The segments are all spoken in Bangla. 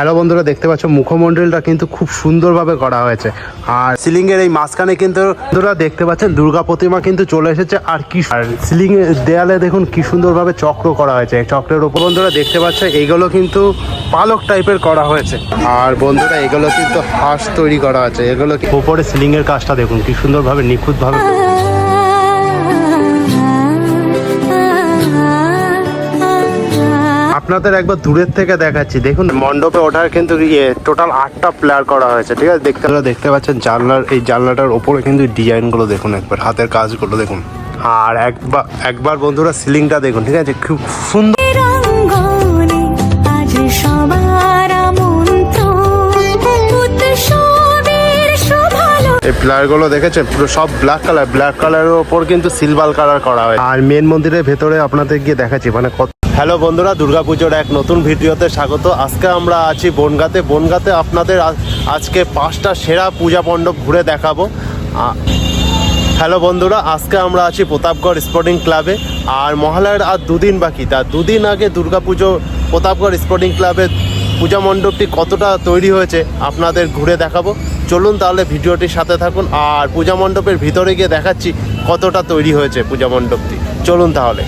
হ্যালো বন্ধুরা, দেখতে পাচ্ছ মুখমণ্ডলটা কিন্তু খুব সুন্দরভাবে করা হয়েছে। আর সিলিং এর এই মাঝখানে কিন্তু বন্ধুরা দেখতে পাচ্ছেন দুর্গা প্রতিমা কিন্তু চলে এসেছে। আর কি আর সিলিং এর দেয়ালে দেখুন কি সুন্দরভাবে চক্র করা হয়েছে। চক্রের উপর বন্ধুরা দেখতে পাচ্ছ, এইগুলো কিন্তু পালক টাইপের করা হয়েছে। আর বন্ধুরা, এগুলো কিন্তু হাঁস তৈরি করা আছে এগুলো উপরে সিলিং এর কাজটা দেখুন, কি সুন্দরভাবে নিখুঁতভাবে আপনাদের একবার দূরের থেকে দেখাচ্ছি। দেখুন মণ্ডপে ওঠার কিন্তু ইয়ে টোটাল আটটা প্লেয়ার করা হয়েছে ঠিক আছে? দেখতে আপনারা দেখতে পাচ্ছেন জানলার এই জানলাটার ওপরে কিন্তু ডিজাইনগুলো দেখুন একবার হাতের কাজগুলো দেখুন। আর একবার একবার বন্ধুরা সিলিংটা দেখুন ঠিক আছে? খুব সুন্দর এই প্লেয়ারগুলো দেখেছেন? পুরো সব ব্ল্যাক কালার ব্ল্যাক কালারের ওপর কিন্তু সিলভার কালার করা হয় আর মেন মন্দিরের ভেতরে আপনাদের গিয়ে দেখাচ্ছি মানে কত হ্যালো বন্ধুরা, দুর্গাপুজোর এক নতুন ভিডিওতে স্বাগত। আজকে আমরা আছি বনগাতে। বনগাতে আপনাদের আজকে পাঁচটা সেরা পূজা মণ্ডপ ঘুরে দেখাবো। হ্যালো বন্ধুরা, আজকে আমরা আছি প্রতাপগড় স্পোর্টিং ক্লাবে। আর মহালয়ার আর দুদিন বাকি। তার দুদিন আগে দুর্গাপুজো প্রতাপগড় স্পোর্টিং ক্লাবে পূজা মণ্ডপটি কতটা তৈরি হয়েছে আপনাদের ঘুরে দেখাবো। চলুন তাহলে ভিডিওটির সাথে থাকুন। আর পূজা মণ্ডপের ভিতরে গিয়ে দেখাচ্ছি কতটা তৈরি হয়েছে পূজা মণ্ডপটি। চলুন তাহলে।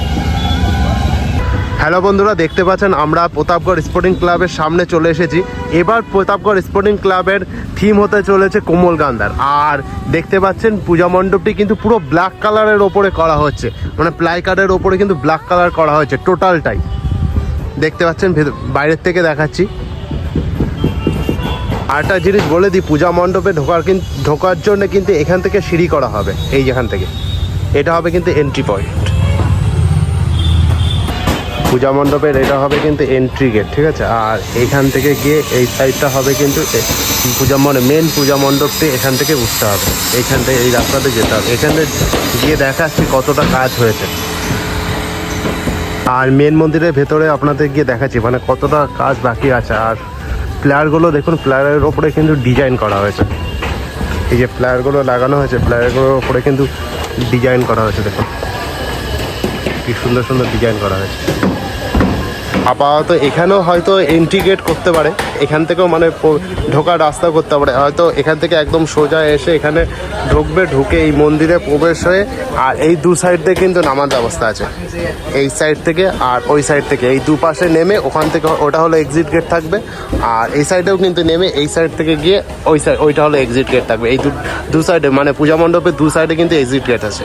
হ্যালো বন্ধুরা, দেখতে পাচ্ছেন আমরা প্রতাপগড় স্পোর্টিং ক্লাবের সামনে চলে এসেছি। এবার প্রতাপগড় স্পোর্টিং ক্লাবের থিম হতে চলেছে কোমল গান্ধার। আর দেখতে পাচ্ছেন পূজা মণ্ডপটি কিন্তু পুরো ব্ল্যাক কালারের ওপরে করা হচ্ছে। মানে প্লাই কার্ডের ওপরে কিন্তু ব্ল্যাক কালার করা হয়েছে টোটালটাই দেখতে পাচ্ছেন বাইরের থেকে দেখাচ্ছি। আরেকটা জিনিস বলে দিই, পূজা মণ্ডপে ঢোকার কিন্তু ঢোকার জন্য কিন্তু এখান থেকে সিঁড়ি করা হবে, এই যেখান থেকে। এটা হবে কিন্তু এন্ট্রি পয়েন্ট পূজা মণ্ডপের এটা হবে কিন্তু এন্ট্রি গেট ঠিক আছে? আর এখান থেকে গিয়ে এই সাইডটা হবে কিন্তু পূজা মানে মেন পূজা মণ্ডপটি এখান থেকে উঠতে হবে। এইখান থেকে এই রাস্তাতে যেতে হবে। এখানে গিয়ে দেখাচ্ছি কতটা কাজ হয়েছে। আর মেন মন্দিরের ভেতরে আপনাদের গিয়ে দেখাচ্ছি মানে কতটা কাজ বাকি আছে। আর প্লেয়ারগুলো দেখুন প্লেয়ারের ওপরে কিন্তু ডিজাইন করা হয়েছে। এই যে প্লেয়ারগুলো লাগানো হয়েছে প্লেয়ারগুলোর ওপরে কিন্তু ডিজাইন করা হয়েছে, দেখুন। কি সুন্দর সুন্দর ডিজাইন করা হয়েছে। আপাতত এখানেও হয়তো এন্ট্রি গেট করতে পারে। এখান থেকেও মানে ঢোকার রাস্তা করতে পারে। হয়তো এখান থেকে একদম সোজা এসে এখানে ঢুকবে, ঢুকে এই মন্দিরে প্রবেশ হয়ে আর এই দু সাইড থেকে কিন্তু নামার ব্যবস্থা আছে। এই সাইড থেকে আর ওই সাইড থেকে। এই দুপাশে নেমে ওখান থেকে ওটা হলো এক্সিট গেট থাকবে আর এই সাইডেও কিন্তু নেমে এই সাইড থেকে গিয়ে ওই সাইড ওইটা হলো এক্সিট গেট থাকবে। এই দু সাইডে মানে পূজা মণ্ডপের দু সাইডে কিন্তু এক্সিট গেট আছে।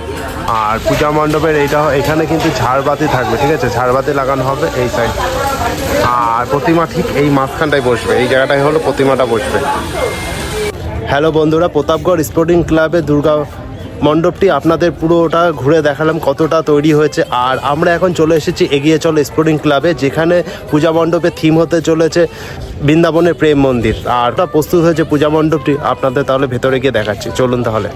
আর পূজা মণ্ডপের এইটা, এখানে কিন্তু ঝাড়বাতি থাকবে, ঠিক আছে? ঝাড়বাতি লাগানো হবে এই সাইড আর প্রতিমা ঠিক এই মাঝখানটায় বসবে। এই জায়গাটায় হলো প্রতিমাটা বসবে। হ্যালো বন্ধুরা, প্রতাপগড় স্পোর্টিং ক্লাবে দুর্গা মণ্ডপটি আপনাদের পুরোটা ঘুরে দেখালাম কতটা তৈরি হয়েছে। আর আমরা এখন চলে এসেছি এগিয়ে চলো স্পোর্টিং ক্লাবে, যেখানে পূজা মণ্ডপে থিম হতে চলেছে বৃন্দাবনের প্রেম মন্দির। আর প্রস্তুত হয়েছে পূজা মণ্ডপটি, আপনাদের তাহলে ভেতরে গিয়ে দেখাচ্ছি। চলুন তাহলে।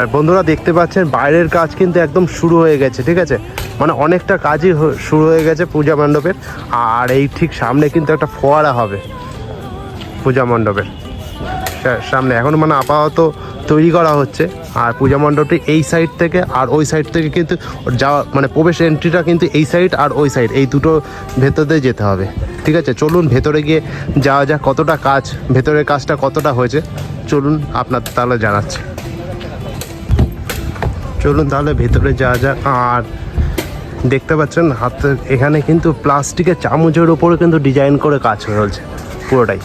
আর বন্ধুরা, দেখতে পাচ্ছেন বাইরের কাজ কিন্তু একদম শুরু হয়ে গেছে, ঠিক আছে? মানে অনেকটা কাজই শুরু হয়ে গেছে পূজা মণ্ডপের। আর এই ঠিক সামনে কিন্তু একটা ফোয়ারা হবে পূজা মণ্ডপের। সামনে এখন মানে আপাতত তৈরি করা হচ্ছে। আর পূজা মণ্ডপটি এই সাইড থেকে আর ওই সাইড থেকে কিন্তু যাওয়া মানে প্রবেশ এন্ট্রিটা কিন্তু এই সাইড আর ওই সাইড। এই দুটো ভেতরে যেতে হবে। ঠিক আছে? চলুন ভেতরে গিয়ে যাওয়া যাক কতটা কাজ, ভেতরের কাজটা কতটা হয়েছে। চলুন আপনার তাহলে জানাচ্ছি। চলুন তাহলে ভেতরে যাওয়া যাক। আর দেখতে পাচ্ছেন, হাত এখানে কিন্তু প্লাস্টিকের চামচের ওপরে কিন্তু ডিজাইন করে কাজ চলছে, পুরোটাই।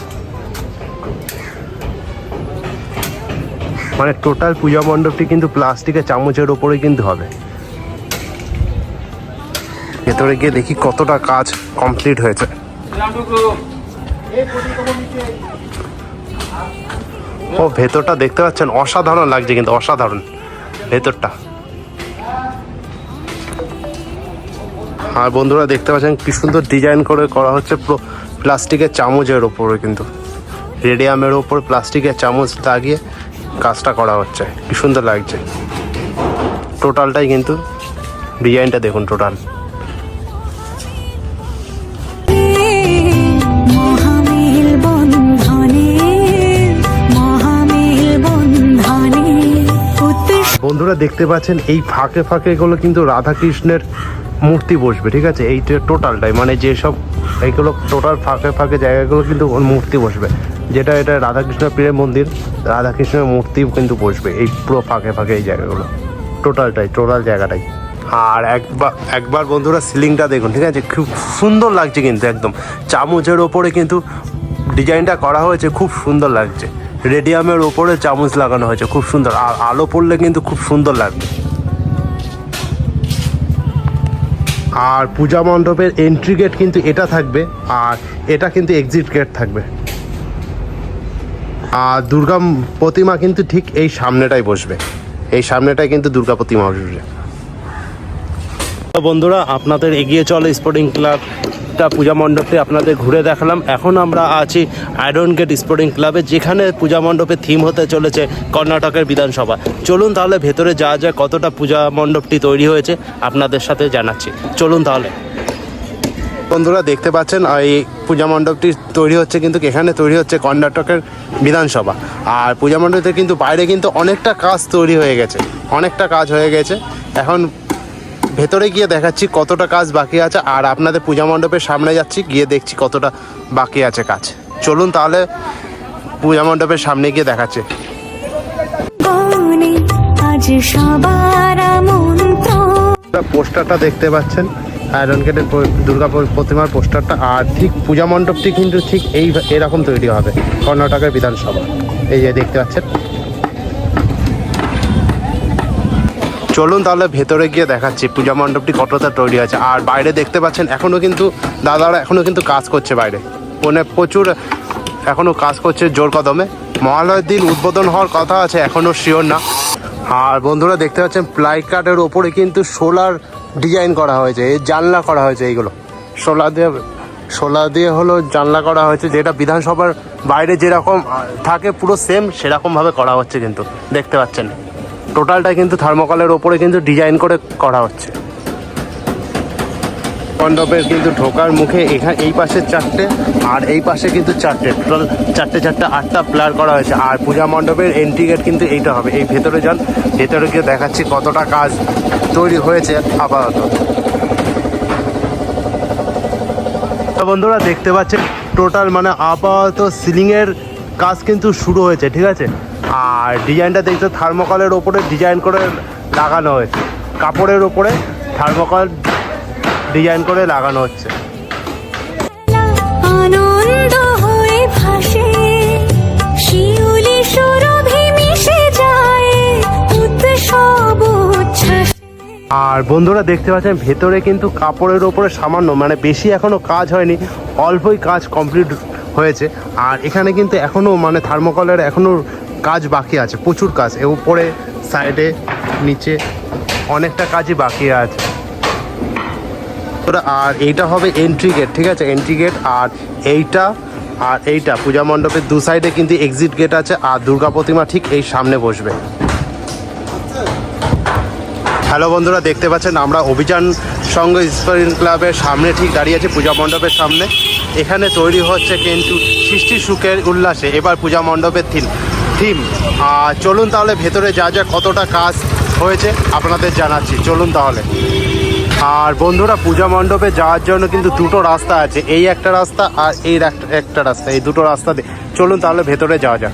মানে টোটাল পূজা মণ্ডপটি কিন্তু প্লাস্টিকের চামচের ওপরে কিন্তু হবে। ভেতরে গিয়ে দেখি কতটা কাজ কমপ্লিট হয়েছে। ও, ভেতরটা দেখতে পাচ্ছেন, অসাধারণ লাগছে কিন্তু, অসাধারণ। ভেতরটা। আর বন্ধুরা দেখতে পাচ্ছেন কি সুন্দর ডিজাইন করে করা হচ্ছে পুরো প্লাস্টিকের চামচের ওপরে কিন্তু। রেডিয়ামের ওপর প্লাস্টিকের চামচ লাগিয়ে কাজটা করা হচ্ছে। কি সুন্দর লাগছে। টোটালটাই কিন্তু ডিজাইনটা দেখুন টোটাল। বন্ধুরা দেখতে পাচ্ছেন এই ফাঁকে ফাঁকে গুলো কিন্তু রাধাকৃষ্ণের মূর্তি বসবে, ঠিক আছে? এইটা টোটালটাই মানে যেসব এইগুলো টোটাল ফাঁকে ফাঁকে জায়গাগুলো কিন্তু মূর্তি বসবে। যেটা এটা রাধাকৃষ্ণ পীরের মন্দির, রাধাকৃষ্ণের মূর্তি কিন্তু বসবে এই পুরো ফাঁকে ফাঁকে এই জায়গাগুলো। টোটালটাই টোটাল জায়গাটাই। আর একবার একবার বন্ধুরা সিলিংটা দেখুন, ঠিক আছে? খুব সুন্দর লাগছে কিন্তু একদম। চামচের ওপরে কিন্তু ডিজাইনটা করা হয়েছে, খুব সুন্দর লাগছে। রেডিয়ামের ওপরে চামচ লাগানো হয়েছে, খুব সুন্দর। আর আলো পড়লে কিন্তু খুব সুন্দর লাগবে। আর পূজা মণ্ডপের এন্ট্রি গেট কিন্তু এটা থাকবে আর এটা কিন্তু এক্সিট গেট থাকবে। আর দুর্গা প্রতিমা কিন্তু ঠিক এই সামনেটাই বসবে। এই সামনেটাই কিন্তু দুর্গা প্রতিমা বসবে। বন্ধুরা, আপনাদের এগিয়ে চলে স্পোর্টিং ক্লাবটা পূজা মণ্ডপে আপনাদের ঘুরে দেখালাম। এখন আমরা আছি আয়রন গেট স্পোর্টিং ক্লাবে যেখানে পূজা মণ্ডপে থিম হতে চলেছে কর্ণাটকের বিধানসভা। চলুন তাহলে ভেতরে যা যা কতটা পূজা মণ্ডপটি তৈরি হয়েছে, আপনাদের সাথে জানাচ্ছি। চলুন তাহলে। বন্ধুরা, দেখতে পাচ্ছেন এই পূজা মণ্ডপটি তৈরি হচ্ছে কিন্তু এখানে তৈরি হচ্ছে কর্ণাটকের বিধানসভা। আর পূজা মণ্ডপে কিন্তু বাইরে কিন্তু অনেকটা কাজ তৈরি হয়ে গেছে, অনেকটা কাজ হয়ে গেছে। এখন ভেতরে গিয়ে দেখাচ্ছি কতটা কাজ বাকি আছে আর আপনাদের পূজা মণ্ডপের সামনে যাচ্ছি গিয়ে দেখছি কতটা বাকি আছে কাজ। চলুন তাহলে পূজা মণ্ডপের সামনে গিয়ে দেখাচ্ছে। পোস্টারটা দেখতে পাচ্ছেন আয়রন গেটের দুর্গা প্রতিমার পোস্টারটা আর ঠিক পূজা মণ্ডপটি কিন্তু ঠিক এই এরকম তৈরি হবে কর্ণাটকের বিধানসভা। এই যে দেখতে পাচ্ছেন চলুন তাহলে ভেতরে গিয়ে দেখাচ্ছি। পূজা মণ্ডপটি কতটা তৈরি আছে আর বাইরে দেখতে পাচ্ছেন এখনও কিন্তু দাদারা এখনও কিন্তু কাজ করছে বাইরে। মানে প্রচুর এখনও কাজ করছে জোর কদমে। মহালয়ের দিন উদ্বোধন হওয়ার কথা আছে এখনও শিওর না। আর বন্ধুরা দেখতে পাচ্ছেন প্লাই কার্ডের ওপরে কিন্তু সোলার ডিজাইন করা হয়েছে এই জানলা করা হয়েছে এইগুলো। সোলার দিয়ে সোলার দিয়ে হলো জানলা করা হয়েছে, যেটা বিধানসভার বাইরে যেরকম থাকে পুরো সেম সেরকমভাবে করা হচ্ছে কিন্তু, দেখতে পাচ্ছেন। টোটালটা কিন্তু থার্মোকলের ওপরে কিন্তু ডিজাইন করে করা হচ্ছে। মণ্ডপের কিন্তু ঢোকার মুখে এখানে, এই পাশে চারটে, আর এই পাশে কিন্তু চারটে। টোটাল চারটে চারটে আটটা প্লেয়ার করা হয়েছে। আর পূজা মণ্ডপের এন্ট্রি গেট কিন্তু এইটা হবে। এই ভেতরে যান, ভেতরে গিয়ে দেখাচ্ছি কতটা কাজ তৈরি হয়েছে আপাতত। বন্ধুরা, দেখতে পাচ্ছেন টোটাল মানে আপাতত সিলিংয়ের কাজ কিন্তু শুরু হয়েছে, ঠিক আছে? আর ডিজাইনটা দেখতে থার্মোকলের ওপরে ডিজাইন করে লাগানো হয়েছে। কাপড়ের ওপরে থার্মোকল ডিজাইন করে লাগানো হচ্ছে। আর বন্ধুরা দেখতে পাচ্ছেন ভেতরে কিন্তু কাপড়ের ওপরে সামান্য মানে বেশি এখনও কাজ হয়নি অল্পই কাজ কমপ্লিট হয়েছে। আর এখানে কিন্তু এখনও মানে থার্মোকলের এখনও কাজ বাকি আছে, প্রচুর কাজ। এর উপরে সাইডে নিচে অনেকটা কাজই বাকি আছে। আর এইটা হবে এন্ট্রি গেট ঠিক আছে? এন্ট্রি গেট আর এইটা আর এইটা, পূজা মণ্ডপের দু সাইডে কিন্তু এক্সিট গেট আছে, আর দুর্গা প্রতিমা ঠিক এই সামনে বসবে। হ্যালো বন্ধুরা, দেখতে পাচ্ছেন আমরা অভিযান সংঘ স্পোর্টিং ক্লাবের সামনে ঠিক দাঁড়িয়ে আছি, পূজা মণ্ডপের সামনে। এখানে তৈরি হচ্ছে কিন্তু সৃষ্টি সুখের উল্লাসে। এবার পূজা মণ্ডপের থিম থিম। আর চলুন তাহলে ভেতরে যা যা কতটা কাজ হয়েছে আপনাদের জানাচ্ছি। চলুন তাহলে। আর বন্ধুরা, পূজা মণ্ডপে যাওয়ার জন্য কিন্তু দুটো রাস্তা আছে। এই একটা রাস্তা আর এই একটা- রাস্তা। এই দুটো রাস্তা দিয়ে। চলুন তাহলে ভেতরে যাওয়া যাক।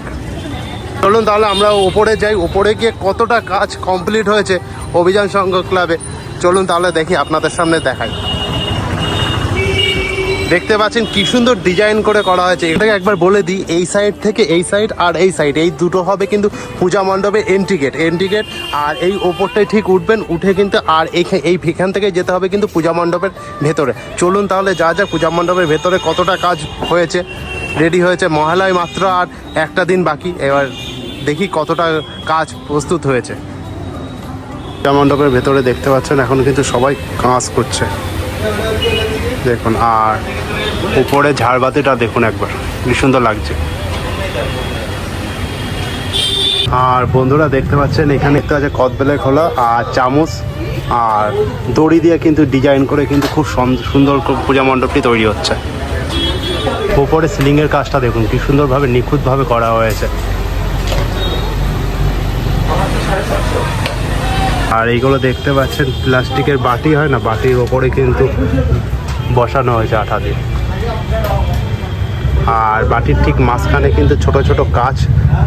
চলুন তাহলে আমরা ওপরে যাই। উপরে গিয়ে কতটা কাজ কমপ্লিট হয়েছে অভিযান সংঘ ক্লাবে। চলুন তাহলে দেখি আপনাদের সামনে দেখাই। দেখতে পাচ্ছেন কি সুন্দর ডিজাইন করে করা হয়েছে। এটাকে একবার বলে দিই, এই সাইড থেকে এই সাইড আর এই সাইড এই দুটো হবে কিন্তু পূজা মণ্ডপে এন্ট্রি গেট এন্ট্রি গেট আর এই ওপরটাই ঠিক উঠবেন, উঠে কিন্তু আর এই এখান থেকে যেতে হবে কিন্তু পূজা মণ্ডপের ভেতরে। চলুন তাহলে যা যা পূজা মণ্ডপের ভেতরে কতটা কাজ হয়েছে রেডি হয়েছে, মহালয় মাত্র আর একটা দিন বাকি। এবার দেখি কতটা কাজ প্রস্তুত হয়েছে। পূজা মণ্ডপের ভেতরে দেখতে পাচ্ছেন, এখন কিন্তু সবাই কাজ করছে। দেখুন, আর উপরে ঝাড়বাতিটা দেখুন একবার, কি সুন্দর লাগছে। আর বন্ধুরা দেখতে পাচ্ছেন, এখানে দেখতে আছে কদবেলের খোলা আর চামচ, আর দড়ি দিয়ে কিন্তু ডিজাইন করে কিন্তু খুব সুন্দর পূজা মণ্ডপটি তৈরি হচ্ছে। উপরে সিলিংয়ের কাজটা দেখুন, কি সুন্দরভাবে নিখুঁতভাবে করা হয়েছে। আর এইগুলো দেখতে পাচ্ছেন, প্লাস্টিকের বাটি হয় না, বাটির ওপরে কিন্তু বসানো হয়েছে আঠা দিয়ে। আর বাটির ঠিক মাঝখানে কিন্তু ছোট ছোট কাচ,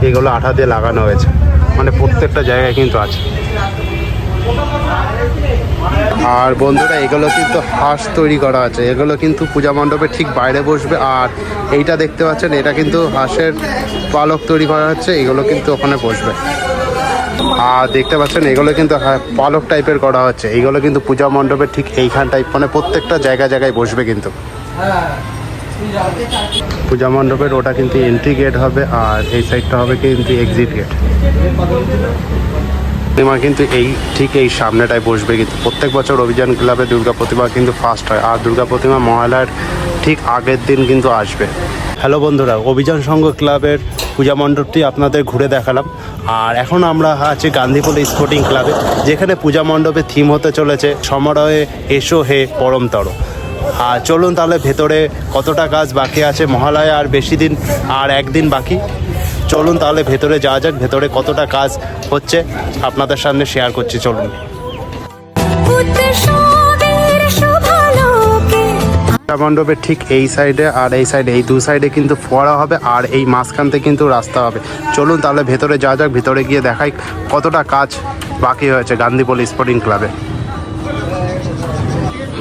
এগুলো আঠা দিয়ে লাগানো হয়েছে। মানে প্রত্যেকটা জায়গায় কিন্তু আছে। আর বন্ধুরা, এগুলো কিন্তু হাঁস তৈরি করা আছে। এগুলো কিন্তু পূজা মণ্ডপে ঠিক বাইরে বসবে। আর এইটা দেখতে পাচ্ছেন, এটা কিন্তু হাঁসের পালক তৈরি করা হচ্ছে। এগুলো কিন্তু ওখানে বসবে। আর দেখতে পাচ্ছেন এগুলো কিন্তু হ্যাঁ, পালক টাইপের করা হচ্ছে। এইগুলো কিন্তু পূজা মণ্ডপে ঠিক এইখান টাইপ মানে প্রত্যেকটা জায়গা জায়গায় বসবে কিন্তু। পূজা মণ্ডপের ওটা কিন্তু এন্ট্রি গেট হবে আর এই সাইডটা হবে কিন্তু এক্সিট গেট প্রতিমা কিন্তু এই ঠিক এই সামনেটায় বসবে কিন্তু। প্রত্যেক বছর অভিযান ক্লাবে দুর্গা প্রতিমা কিন্তু ফার্স্ট হয় আর দুর্গা প্রতিমা মহালয়ার ঠিক আগের দিন কিন্তু আসবে। হ্যালো বন্ধুরা, অভিযান সংঘ ক্লাবের পূজা মণ্ডপটি আপনাদের ঘুরে দেখালাম। আর এখন আমরা আছি গান্ধীপল্লী স্পোর্টিং ক্লাবে, যেখানে পূজা মণ্ডপে থিম হতে চলেছে সমারোহে এসো হে পরমতর। আর চলুন তাহলে ভেতরে কতটা কাজ বাকি আছে মহালয়া আর বেশি দিন আর একদিন বাকি। চলুন তাহলে ভেতরে যাওয়া যাক, ভেতরে কতটা কাজ হচ্ছে। আপনাদের সামনে শেয়ার করছি, চলুন। মণ্ডপের ঠিক এই সাইডে আর এই সাইডে এই দু সাইডে কিন্তু ফোয়ারা হবে আর এই মাঝখানতে কিন্তু রাস্তা হবে। চলুন তাহলে ভেতরে যা যাক, ভেতরে গিয়ে দেখাই কতটা কাজ বাকি হয়েছে গান্ধীপল্লী স্পোর্টিং ক্লাবে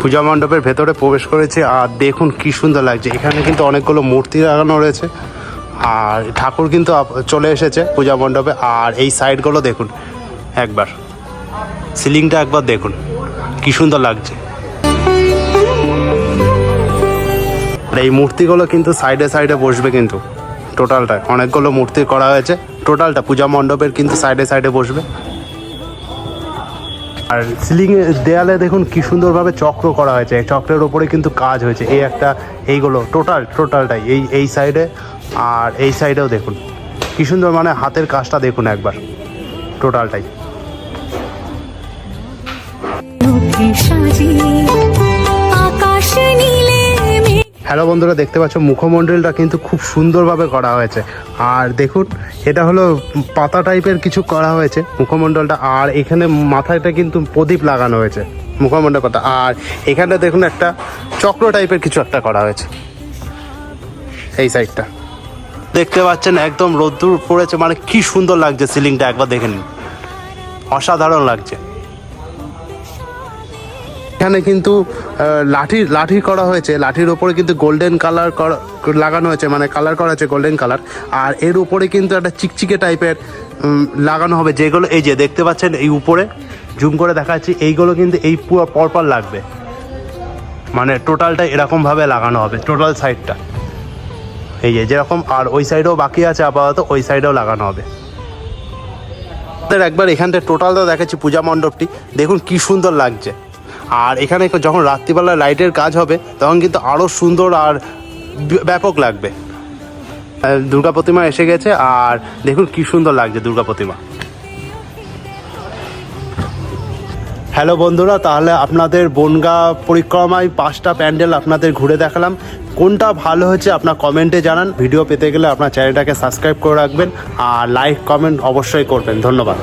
পূজা মণ্ডপের ভেতরে প্রবেশ করেছে আর দেখুন কি সুন্দর লাগছে। এখানে কিন্তু অনেকগুলো মূর্তি লাগানো রয়েছে আর ঠাকুর কিন্তু চলে এসেছে পূজা মণ্ডপে আর এই সাইডগুলো দেখুন একবার। সিলিংটা একবার দেখুন, কি সুন্দর লাগছে। আর এই মূর্তিগুলো কিন্তু সাইডে সাইডে বসবে কিন্তু টোটালটা অনেকগুলো মূর্তি করা হয়েছে টোটালটা পূজা মণ্ডপের কিন্তু সাইডে সাইডে বসবে। আর সিলিং দেয়ালে দেখুন কি সুন্দরভাবে চক্র করা হয়েছে। চক্রের ওপরে কিন্তু কাজ হয়েছে। এই একটা, এইগুলো টোটাল টোটালটাই এই এই সাইডে আর এই সাইডেও দেখুন। কি সুন্দর মানে হাতের কাজটা দেখুন একবার টোটালটাই আকাশ নীলে হ্যালো বন্ধুরা, দেখতে পাচ্ছ মুখমণ্ডলটা কিন্তু খুব সুন্দরভাবে করা হয়েছে। আর দেখুন, এটা হলো পাতা টাইপের কিছু করা হয়েছে মুখমণ্ডলটা। আর এখানে মাথাটা কিন্তু প্রদীপ লাগানো হয়েছে মুখমণ্ডল পাতা। আর এখানটা দেখুন একটা চক্র টাইপের কিছু একটা করা হয়েছে এই সাইডটা। দেখতে পাচ্ছেন একদম রোদ্দুর পড়েছে মানে কি সুন্দর লাগছে সিলিংটা, একবার দেখে নিন। অসাধারণ লাগছে। এখানে কিন্তু লাঠি লাঠি করা হয়েছে। লাঠির উপরে কিন্তু গোল্ডেন কালার লাগানো হয়েছে মানে কালার করা হয়েছে গোল্ডেন কালার আর এর উপরে কিন্তু একটা চিকচিকে টাইপের লাগানো হবে, যেগুলো, এই যে দেখতে পাচ্ছেন এই উপরে জুম করে দেখাচ্ছি, এইগুলো কিন্তু এই পুরো পরপর লাগবে। মানে টোটালটা এরকমভাবে লাগানো হবে টোটাল সাইডটা এই যে যেরকম, আর ওই সাইডেও বাকি আছে আপাতত, ওই সাইডেও লাগানো হবে। একবার এখানটা টোটালটা দেখাচ্ছি পূজা মণ্ডপটি। দেখুন কি সুন্দর লাগছে। আর এখানে যখন রাত্রিবেলা লাইটের কাজ হবে, তখন কিন্তু আরও সুন্দর আর ব্যাপক লাগবে। দুর্গা প্রতিমা এসে গেছে, আর দেখুন কি সুন্দর লাগছে দুর্গা প্রতিমা। হ্যালো বন্ধুরা, তাহলে আপনাদের বনগা পরিক্রমায় পাঁচটা প্যান্ডেল আপনাদের ঘুরে দেখালাম। কোনটা ভালো হয়েছে আপনার কমেন্টে জানান। ভিডিও পেতে গেলে আপনার চ্যানেলটাকে সাবস্ক্রাইব করে রাখবেন, আর লাইক, কমেন্ট অবশ্যই করবেন। ধন্যবাদ।